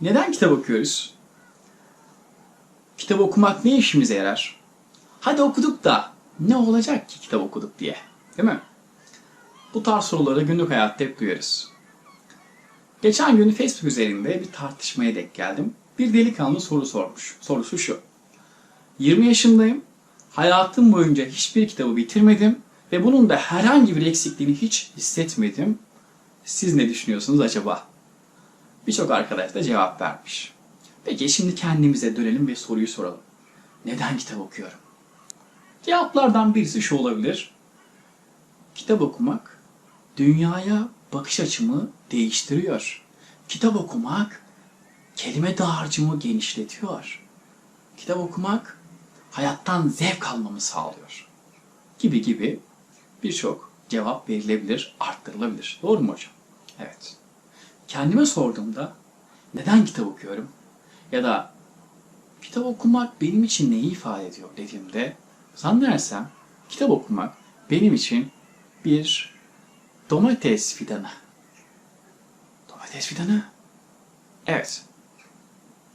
Neden kitap okuyoruz? Kitap okumak ne işimize yarar? Hadi okuduk da ne olacak ki kitap okuduk diye. Değil mi? Bu tarz soruları günlük hayatta hep duyarız. Geçen gün Facebook üzerinde bir tartışmaya denk geldim. Bir delikanlı soru sormuş. Sorusu şu. 20 yaşındayım. Hayatım boyunca hiçbir kitabı bitirmedim ve bunun da herhangi bir eksikliğini hiç hissetmedim. Siz ne düşünüyorsunuz acaba? Birçok arkadaş da cevap vermiş. Peki şimdi kendimize dönelim ve soruyu soralım. Neden kitap okuyorum? Cevaplardan birisi şu olabilir. Kitap okumak dünyaya bakış açımı değiştiriyor. Kitap okumak kelime dağarcığımı genişletiyor. Kitap okumak hayattan zevk almamı sağlıyor. Gibi gibi birçok cevap verilebilir, arttırılabilir. Doğru mu hocam? Evet. Kendime sorduğumda neden kitap okuyorum? Ya da kitap okumak benim için neyi ifade ediyor dediğimde zannedersem kitap okumak benim için bir domates fidanı. Domates fidanı? Evet.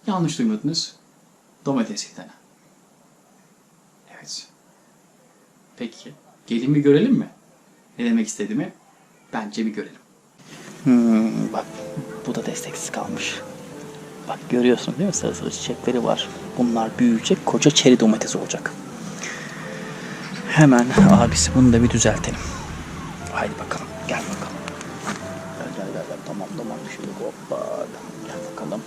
Yanlış duymadınız. Domates fidanı. Evet. Peki. Gelin bir görelim mi? Ne demek istediğimi? Bence bir görelim. Hmm, bak bu da desteksiz kalmış. Bak görüyorsun değil mi sarı sarı çiçekleri var. Bunlar büyüyecek koca çeri domates olacak. Hemen abisi bunu da bir düzeltelim. Haydi bakalım gel bakalım. Gel gel gel, gel. tamam tamam yok hoppa gel bakalım.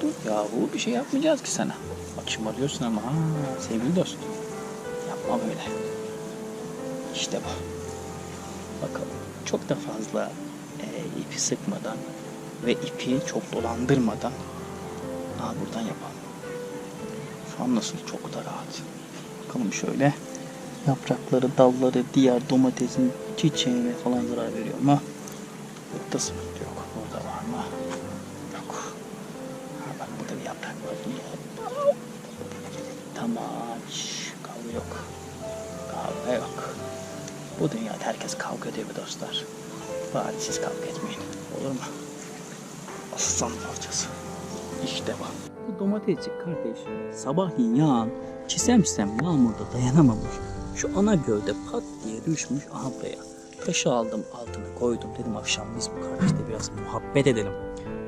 Dur ya bu bir şey yapmayacağız ki sana. Bak şımarıyorsun ama ha sevgili dost. Yapma böyle. İşte bu. Bakalım çok da fazla e, ipi sıkmadan ve ipi çok dolandırmadan Aa, buradan yapalım. Şu an nasıl çok da rahat. Bakalım şöyle yaprakları, dalları diğer domatesin çiçeğine falan zarar veriyor mu? Burada sıkıntı yok. Burada var mı? Yok. Ha, bak burada bir yaprak var. Tamam. Şş, kavga yok. Kavga yok. Bu dünyada herkes kavga ediyor dostlar. Bari siz kavga etmeyin. Olur mu? Aslan parçası. İşte bu. Bu domatescik kardeş sabahleyin yağan çisem çisem yağmurda dayanamamış. Şu ana gövde pat diye düşmüş aha buraya. Taşı aldım altına koydum dedim akşam biz bu kardeşle biraz muhabbet edelim.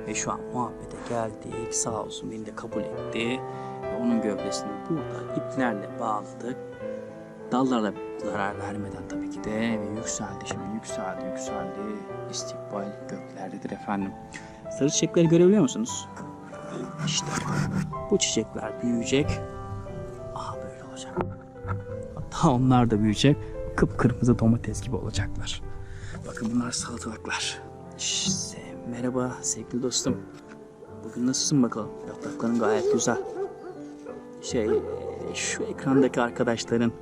Ve şu an muhabbete geldik sağ olsun beni de kabul etti. Ve onun gövdesini burada iplerle bağladık. Dallara zarar vermeden tabii ki de ve yükseldi şimdi yükseldi yükseldi. İstikbal göklerdedir efendim. Sarı çiçekleri görebiliyor musunuz? İşte bu çiçekler büyüyecek. Aha böyle olacak. Hatta onlar da büyüyecek. Kıpkırmızı domates gibi olacaklar. Bakın bunlar salatalıklar. İşte merhaba sevgili dostum. Bugün nasılsın bakalım? Yaprakların gayet güzel. Şey şu ekrandaki arkadaşların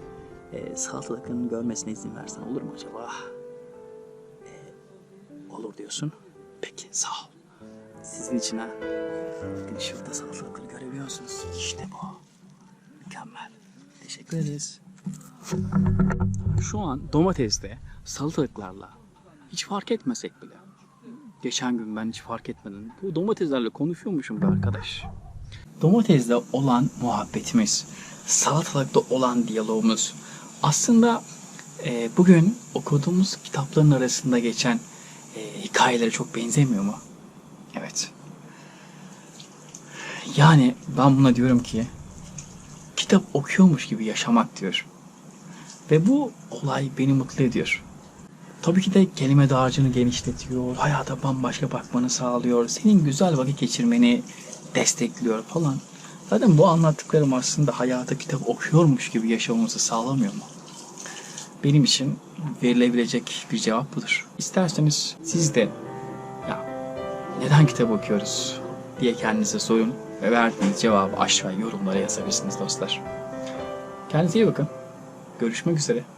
e, salatalıklarını görmesine izin versen olur mu acaba? E, olur diyorsun. Peki sağ ol. Sizin için ha. Bakın şurada salatalıkları görebiliyor musunuz? İşte bu. Mükemmel. Teşekkür ederiz. Şu an domateste salatalıklarla hiç fark etmesek bile. Geçen gün ben hiç fark etmedim. Bu domateslerle konuşuyormuşum be arkadaş. Domatesle olan muhabbetimiz, salatalıkta olan diyalogumuz aslında e, bugün okuduğumuz kitapların arasında geçen e, hikayelere çok benzemiyor mu? Evet. Yani ben buna diyorum ki kitap okuyormuş gibi yaşamak diyor. Ve bu olay beni mutlu ediyor. Tabii ki de kelime dağarcığını genişletiyor, hayata bambaşka bakmanı sağlıyor, senin güzel vakit geçirmeni destekliyor falan. Zaten bu anlattıklarım aslında hayata kitap okuyormuş gibi yaşamamızı sağlamıyor mu? Benim için verilebilecek bir cevap budur. İsterseniz siz de ya neden kitap okuyoruz diye kendinize sorun ve verdiğiniz cevabı aşağı yorumlara yazabilirsiniz dostlar. Kendinize iyi bakın. Görüşmek üzere.